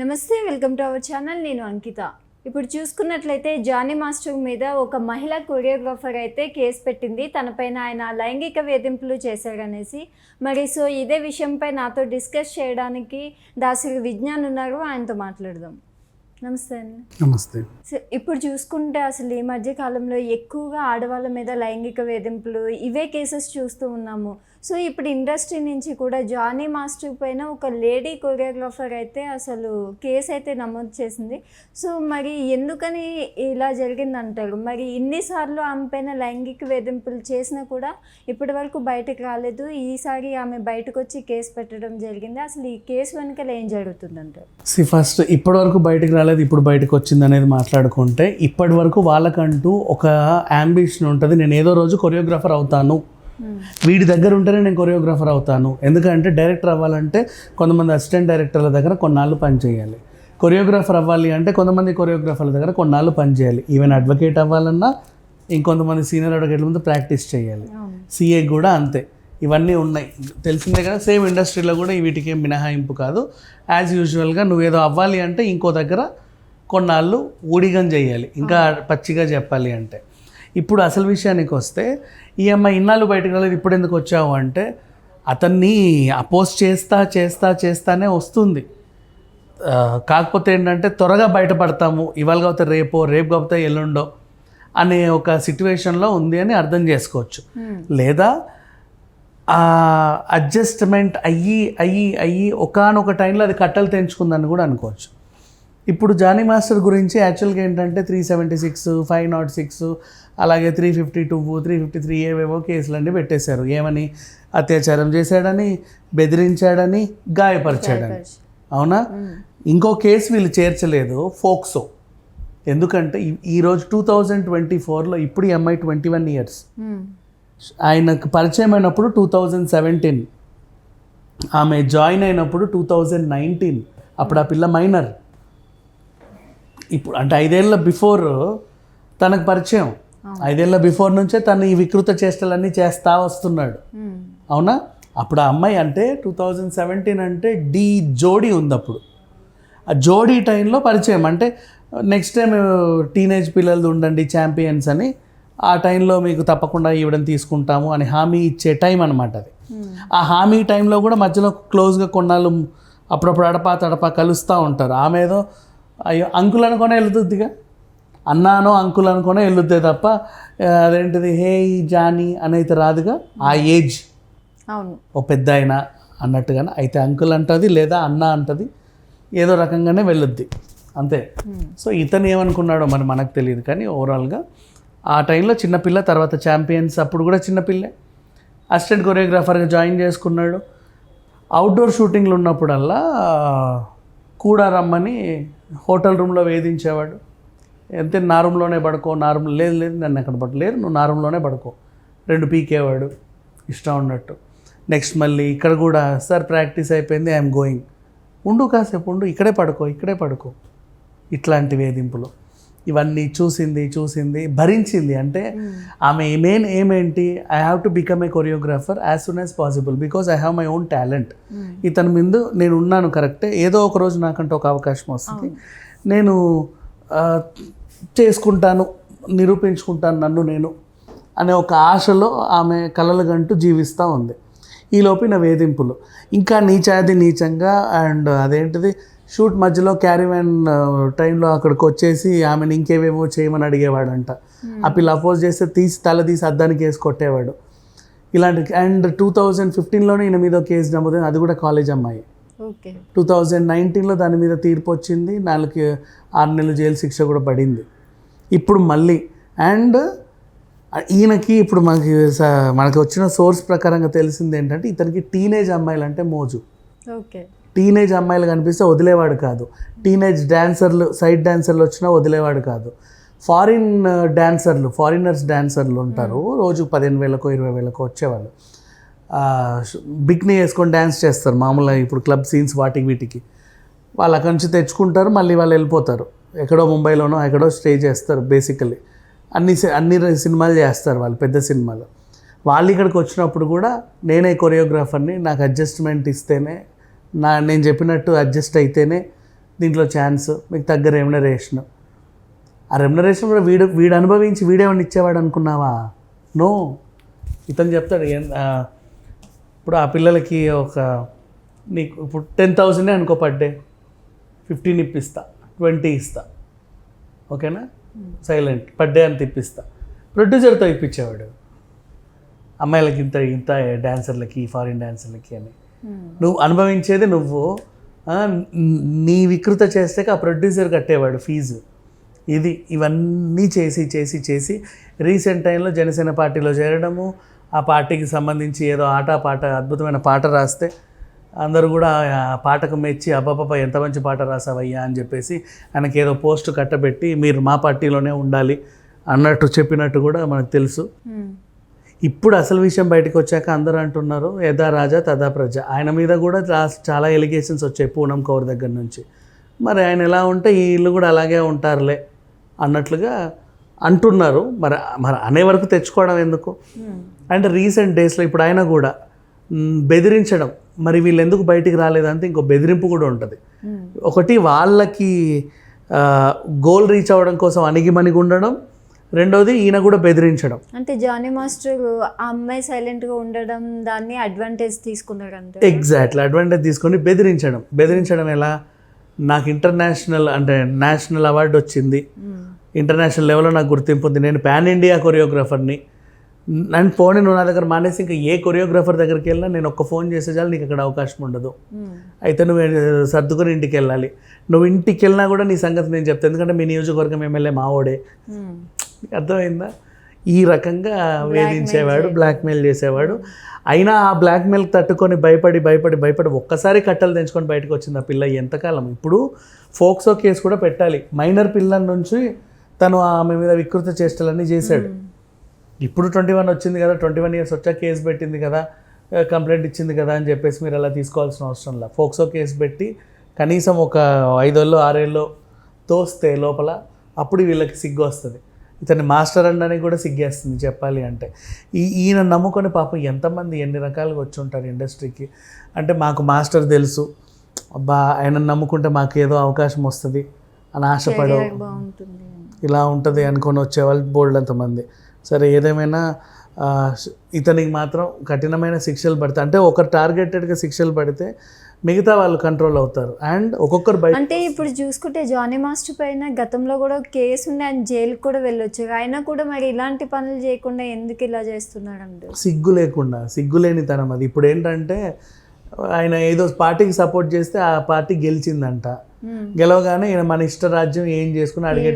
నమస్తే welcome to our channel. నేను అంకిత. ఇప్పుడు చూసుకున్నట్లయితే జానీ మాస్టర్ మీద ఒక మహిళా కొరియోగ్రాఫర్ అయితే కేసు పెట్టింది. తనపైన ఆయన లైంగిక వేధింపులు చేశారనేసి మరి సో ఇదే విషయంపై నాతో డిస్కస్ చేయడానికి దాసరి విజ్ఞాన్ ఉన్నారు. ఆయనతో మాట్లాడదాం. నమస్తే అండి. నమస్తే. సో ఇప్పుడు చూసుకుంటే అసలు ఈ మధ్య కాలంలో ఎక్కువగా ఆడవాళ్ళ మీద లైంగిక వేధింపులు ఇవే కేసెస్ చూస్తూ ఉన్నాము. సో ఇప్పుడు ఇండస్ట్రీ నుంచి కూడా జానీ మాస్టర్ పైన ఒక లేడీ కొరియోగ్రాఫర్ అయితే అసలు కేసు అయితే నమోదు చేసింది. సో మరి ఎందుకని ఇలా జరిగిందంటారు? మరి ఇన్నిసార్లు ఆమె పైన లైంగిక వేధింపులు చేసినా కూడా ఇప్పటి వరకు బయటకు రాలేదు. ఈసారి ఆమె బయటకు వచ్చి కేసు పెట్టడం జరిగింది. అసలు ఈ కేసు వెనకాల ఏం జరుగుతుందంటారు? సి ఫస్ట్ ఇప్పటి వరకు బయటకు రాలేదు ఇప్పుడు బయటకు వచ్చింది అనేది మాట్లాడుకుంటే ఇప్పటి వరకు వాళ్ళకంటూ ఒక అంబిషన్ ఉంటుంది. నేను ఏదో రోజు కొరియోగ్రాఫర్ అవుతాను వీడి దగ్గర ఉంటేనే నేను కొరియోగ్రాఫర్ అవుతాను. ఎందుకంటే డైరెక్టర్ అవ్వాలంటే కొంతమంది అసిస్టెంట్ డైరెక్టర్ల దగ్గర కొన్నాళ్ళు పని చేయాలి. కొరియోగ్రాఫర్ అవ్వాలి అంటే కొంతమంది కొరియోగ్రాఫర్ల దగ్గర కొన్నాళ్ళు పని చేయాలి. ఈవెన్ అడ్వకేట్ అవ్వాలన్నా ఇంకొంతమంది సీనియర్ అడ్వకేట్ల ముందు ప్రాక్టీస్ చేయాలి. సిఏ కూడా అంతే. ఇవన్నీ ఉన్నాయి. తెలిసిందే కదా సేమ్ ఇండస్ట్రీలో కూడా వీటికి ఏం మినహాయింపు కాదు. యాజ్ యూజువల్గా నువ్వేదో అవ్వాలి అంటే ఇంకో దగ్గర కొన్నాళ్ళు ఊడిగం చేయాలి. ఇంకా పచ్చిగా చెప్పాలి అంటే. ఇప్పుడు అసలు విషయానికి వస్తే ఈ అమ్మాయి ఇన్నాళ్ళు బయటకు రాలేదు ఇప్పుడు ఎందుకు వచ్చావు అంటే అతన్ని అపోజ్ చేస్తా చేస్తా చేస్తానే వస్తుంది. కాకపోతే ఏంటంటే త్వరగా బయటపడతాము ఇవాళ కాకపోతే రేపో రేపు కాకపోతే ఎల్లుండో అనే ఒక సిట్యువేషన్లో ఉంది అని అర్థం చేసుకోవచ్చు. లేదా అడ్జస్ట్మెంట్ అయ్యి అయ్యి అయ్యి ఒకనొక టైంలో అది కట్టలు తెంచుకుందని కూడా అనుకోవచ్చు. ఇప్పుడు జానీ మాస్టర్ గురించి యాక్చువల్గా ఏంటంటే three seventy six five not six అలాగే three fifty two three fifty three ఏవేవో కేసులన్నీ పెట్టేశారు. ఏమని? అత్యాచారం చేశాడని బెదిరించాడని గాయపరిచాడని. అవునా? ఇంకో కేసు వీళ్ళు చేర్చలేదు ఫోక్సో. ఎందుకంటే ఈ- ఈరోజు టూ థౌజండ్ ట్వంటీ ఫోర్లో ఇప్పుడు ఈ అమ్మాయి ట్వంటీ వన్ ఇయర్స్ ఆయనకు పరిచయం అయినప్పుడు టూ థౌజండ్ సెవెంటీన్ ఆమె జాయిన్ అయినప్పుడు టూ థౌజండ్ నైన్టీన్ అప్పుడు ఆ పిల్ల మైనర్. ఇప్పుడు అంటే ఐదేళ్ళ బిఫోర్ తనకు పరిచయం. ఐదేళ్ళ బిఫోర్ నుంచే తను ఈ వికృత చేష్టలన్నీ చేస్తా వస్తున్నాడు. అవునా? అప్పుడు ఆ అమ్మాయి అంటే టూ థౌజండ్ సెవెంటీన్ అంటే డి జోడీ ఉంది అప్పుడు ఆ జోడీ టైంలో పరిచయం. అంటే నెక్స్ట్ టైం టీనేజ్ పిల్లలు ఉండండి ఛాంపియన్స్ అని. ఆ టైంలో మీకు తప్పకుండా ఇవ్వడం తీసుకుంటాము అని హామీ ఇచ్చే టైం అనమాట అది. ఆ హామీ టైంలో కూడా మధ్యలో క్లోజ్గా కొన్నాళ్ళు అప్పుడప్పుడు అడపా తడపా కలుస్తూ ఉంటారు. ఆమె ఏదో అయ్యో అంకుల్ అనుకునే వెళ్తుందిగా అన్నానో అంకుల్ అనుకునే వెళ్తుంది తప్ప అదేంటిది హే జానీ అనేది రాదుగా? ఆ ఏజ్. అవును. ఓ పెద్ద ఆయన అన్నట్టుగానే అయితే అంకుల్ అంటది లేదా అన్న అంటది ఏదో రకంగానే వెళ్ళొద్ది. అంతే. సో ఇతను ఏమనుకున్నాడో మరి మనకు తెలియదు కానీ ఓవరాల్గా ఆ టైంలో చిన్నపిల్ల తర్వాత ఛాంపియన్స్ అప్పుడు కూడా చిన్నపిల్లే అసిస్టెంట్ కొరియోగ్రాఫర్గా జాయిన్ చేసుకున్నాడు. అవుట్డోర్ షూటింగ్లు ఉన్నప్పుడల్లా కూడా రమ్మని హోటల్ రూమ్లో వేధించేవాడు. ఎంత నా రూమ్లోనే పడుకో నా రూమ్ లేదు లేదు నన్ను ఎక్కడ పడలేదు నువ్వు నా రూమ్లోనే పడుకో. రెండు పీకేవాడు ఇష్టం ఉన్నట్టు. నెక్స్ట్ మళ్ళీ ఇక్కడ కూడా సార్ ప్రాక్టీస్ అయిపోయింది ఐఎమ్ గోయింగ్. ఉండు కాసేపు ఉండు ఇక్కడే పడుకో ఇక్కడే పడుకో. ఇట్లాంటి వేధింపులు. ఇవన్నీ చూసింది చూసింది భరించింది. అంటే ఆమె main ఏమేంటి I have to become a choreographer as soon as possible because I have my own talent ఇతని ముందు నేను ఉన్నాను కరెక్టే. ఏదో ఒక రోజు నాకంటే ఒక అవకాశం వస్తుంది. నేను చేసుకుంటాను నిరూపించుకుంటాను నన్ను నేను అనే ఒక ఆశలో ఆమె కలలు గంటూ జీవిస్తూ ఉంది. ఈ లోపిన వేధింపులు. ఇంకా నీచాది నీచంగా అండ్ అదేంటిది? షూట్ మధ్యలో క్యారీవ్యాన్ టైంలో అక్కడికి వచ్చేసి ఆమెను ఇంకేవేవో చేయమని అడిగేవాడంట. ఆ పిల్ల అపోజ్ చేస్తే తీసి తల తీసి అద్దానికి వేసి కొట్టేవాడు. ఇలాంటి అండ్ టూ థౌజండ్ ఫిఫ్టీన్లోనే ఈయన మీద కేసు నమోదైంది. అది కూడా కాలేజ్ అమ్మాయి. ఓకే. టూ థౌజండ్ నైన్టీన్లో దాని మీద తీర్పు వచ్చింది. నాలుగు ఆరు నెలలు జైలు శిక్ష కూడా పడింది. ఇప్పుడు మళ్ళీ అండ్ ఈయనకి ఇప్పుడు మనకి మనకి వచ్చిన సోర్స్ ప్రకారంగా తెలిసింది ఏంటంటే ఇతనికి టీనేజ్ అమ్మాయిలు అంటే మోజు. ఓకే. టీనేజ్ అమ్మాయిలు కనిపిస్తే వదిలేవాడు కాదు. టీనేజ్ డాన్సర్లు సైడ్ డాన్సర్లు వచ్చినా వదిలేవాడు కాదు. ఫారిన్ డాన్సర్లు ఫారినర్స్ డాన్సర్లు ఉంటారు. రోజు పదిహేను వేలకో ఇరవై వేలకో వచ్చేవాళ్ళు. బిక్ని వేసుకొని డ్యాన్స్ చేస్తారు మామూలుగా ఇప్పుడు క్లబ్ సీన్స్ వాటికి వీటికి. వాళ్ళు అక్కడి నుంచి తెచ్చుకుంటారు మళ్ళీ వాళ్ళు వెళ్ళిపోతారు. ఎక్కడో ముంబైలోనో ఎక్కడో స్టే చేస్తారు బేసికలీ. అన్ని అన్ని సినిమాలు చేస్తారు వాళ్ళు పెద్ద సినిమాలు. వాళ్ళు ఇక్కడికి వచ్చినప్పుడు కూడా నేనే కొరియోగ్రాఫర్ని నాకు అడ్జస్ట్మెంట్ ఇస్తేనే నా నేను చెప్పినట్టు అడ్జస్ట్ అయితేనే దీంట్లో ఛాన్స్ మీకు తగ్గ రెమ్యునరేషన్ ఆ రెమ్యునరేషన్ కూడా వీడు వీడు అనుభవించి వీడేమని ఇచ్చేవాడు అనుకున్నావా? నో ఇతను చెప్తాడు ఇప్పుడు ఆ పిల్లలకి ఒక నీకు ఇప్పుడు టెన్ థౌజండే అనుకో పర్ డే ఫిఫ్టీన్ ఇప్పిస్తా ట్వంటీ ఇస్తా. ఓకేనా సైలెంట్ పర్ డే అంత ఇప్పిస్తా. ప్రొడ్యూసర్తో ఇప్పించేవాడు. అమ్మాయిలకి ఇంత ఇంత డ్యాన్సర్లకి ఫారిన్ డ్యాన్సర్లకి అని. నువ్వు అనుభవించేది నువ్వు. న్- నీ వికృత చేస్తే ఆ ప్రొడ్యూసర్ కట్టేవాడు ఫీజు ఇది ఇవన్నీ చేసి చేసి చేసి రీసెంట్ టైంలో జనసేన పార్టీలో చేరడము ఆ పార్టీకి సంబంధించి ఏదో ఆట పాట అద్భుతమైన పాట రాస్తే అందరూ కూడా ఆ పాటకు మెచ్చి అబ్బాపా ఎంత మంచి పాట రాసావయ్యా అని చెప్పేసి ఆయనకి ఏదో పోస్ట్ కట్టబెట్టి మీరు మా పార్టీలోనే ఉండాలి అన్నట్టు చెప్పినట్టు కూడా మనకు తెలుసు. ఇప్పుడు అసలు విషయం బయటకు వచ్చాక అందరూ అంటున్నారు యథా రాజా తదా ప్రజ. ఆయన మీద కూడా చాలా ఎలిగేషన్స్ వచ్చాయి పూనం కౌర్ దగ్గర నుంచి. మరి ఆయన ఎలా ఉంటే వీళ్ళు కూడా అలాగే ఉంటారులే అన్నట్లుగా అంటున్నారు. మరి మరి అనే వరకు తెచ్చుకోవడం ఎందుకు? అండ్ రీసెంట్ డేస్లో ఇప్పుడు ఆయన కూడా బెదిరించడం. మరి వీళ్ళు ఎందుకు బయటికి రాలేదంటే ఇంకో బెదిరింపు కూడా ఉంటుంది. ఒకటి వాళ్ళకి గోల్ రీచ్ అవ్వడం కోసం అణిగిమణిగి ఉండడం రెండోది ఈయన కూడా బెదిరించడం. అంటే జానీ మాస్టర్ ఆ అమ్మాయి సైలెంట్గా ఉండడం దాన్ని అడ్వాంటేజ్ తీసుకున్నాడు అంటే ఎగ్జాక్ట్లీ అడ్వాంటేజ్ తీసుకొని బెదిరించడం. బెదిరించడం ఎలా? నాకు ఇంటర్నేషనల్ అంటే నేషనల్ అవార్డు వచ్చింది. ఇంటర్నేషనల్ లెవెల్లో నాకు గుర్తింపు ఉంది. నేను పాన్ ఇండియా కొరియోగ్రాఫర్ని. నన్ను ఫోన్ నువ్వు నా దగ్గర మానేసి ఇంకా ఏ కొరియోగ్రాఫర్ దగ్గరికి వెళ్ళినా నేను ఒక్క ఫోన్ చేసే చాలు నీకు అక్కడ అవకాశం ఉండదు. అయితే నువ్వు సర్దుకొని ఇంటికి వెళ్ళాలి. నువ్వు ఇంటికి వెళ్ళినా కూడా నీ సంగతి నేను చెప్తాను ఎందుకంటే మీ నియోజకవర్గం ఎమ్మెల్యే మావోడే. అర్థమైందా? ఈ రకంగా వేధించేవాడు బ్లాక్మెయిల్ చేసేవాడు. అయినా ఆ బ్లాక్మెయిల్ తట్టుకొని భయపడి భయపడి భయపడి ఒక్కసారి కట్టలు తెంచుకొని బయటకు వచ్చింది ఆ పిల్ల ఎంతకాలం? ఇప్పుడు ఫోక్సో కేసు కూడా పెట్టాలి. మైనర్ పిల్లల నుంచి తను ఆమె మీద వికృత చేష్టలన్నీ చేశాడు. ఇప్పుడు ట్వంటీ వన్ వచ్చింది కదా ట్వంటీ వన్ ఇయర్స్ వచ్చా కేసు పెట్టింది కదా కంప్లైంట్ ఇచ్చింది కదా అని చెప్పేసి మీరు అలా తీసుకోవాల్సిన అవసరం లేదు ఫోక్సో కేసు పెట్టి కనీసం ఒక ఐదేళ్ళు ఆరేళ్ళు తోస్తే లోపల అప్పుడు వీళ్ళకి సిగ్గు వస్తుంది. ఇతన్ని మాస్టర్ అనడానికి కూడా సిగ్గేస్తుంది చెప్పాలి అంటే. ఈ ఈయన నమ్ముకొని పాపం ఎంతమంది ఎన్ని రకాలుగా వచ్చి ఉంటారు ఇండస్ట్రీకి. అంటే మాకు మాస్టర్ తెలుసు. అబ్బా ఆయన నమ్ముకుంటే మాకు ఏదో అవకాశం వస్తుంది అని ఆశపడవు. బాగుంటుంది. ఇలా ఉంటుంది అనుకొని వచ్చేవాళ్ళు బోల్డ్ అంతమంది. సరే ఏదేమైనా ఇతనికి మాత్రం కఠినమైన శిక్షలు పడతాయి అంటే ఒకరు టార్గెటెడ్గా శిక్షలు పడితే మిగతా వాళ్ళు కంట్రోల్ అవుతారు. అండ్ ఒక్కొక్కరు బయట అంటే ఇప్పుడు చూసుకుంటే జానీ మాస్టర్ పైన గతంలో కూడా కేసు ఉండి ఆయన జైలుకి కూడా వెళ్ళొచ్చు. అయినా కూడా మరి ఇలాంటి పనులు చేయకుండా ఎందుకు ఇలా చేస్తున్నాడు అంటే సిగ్గు లేకుండా సిగ్గు లేనితనం అది. ఇప్పుడు ఏంటంటే ఆయన ఏదో పార్టీకి సపోర్ట్ చేస్తే ఆ పార్టీ గెలిచిందంట. గెలవగానే ఈయన మన ఇష్ట రాజ్యం ఏం చేసుకుని అడిగే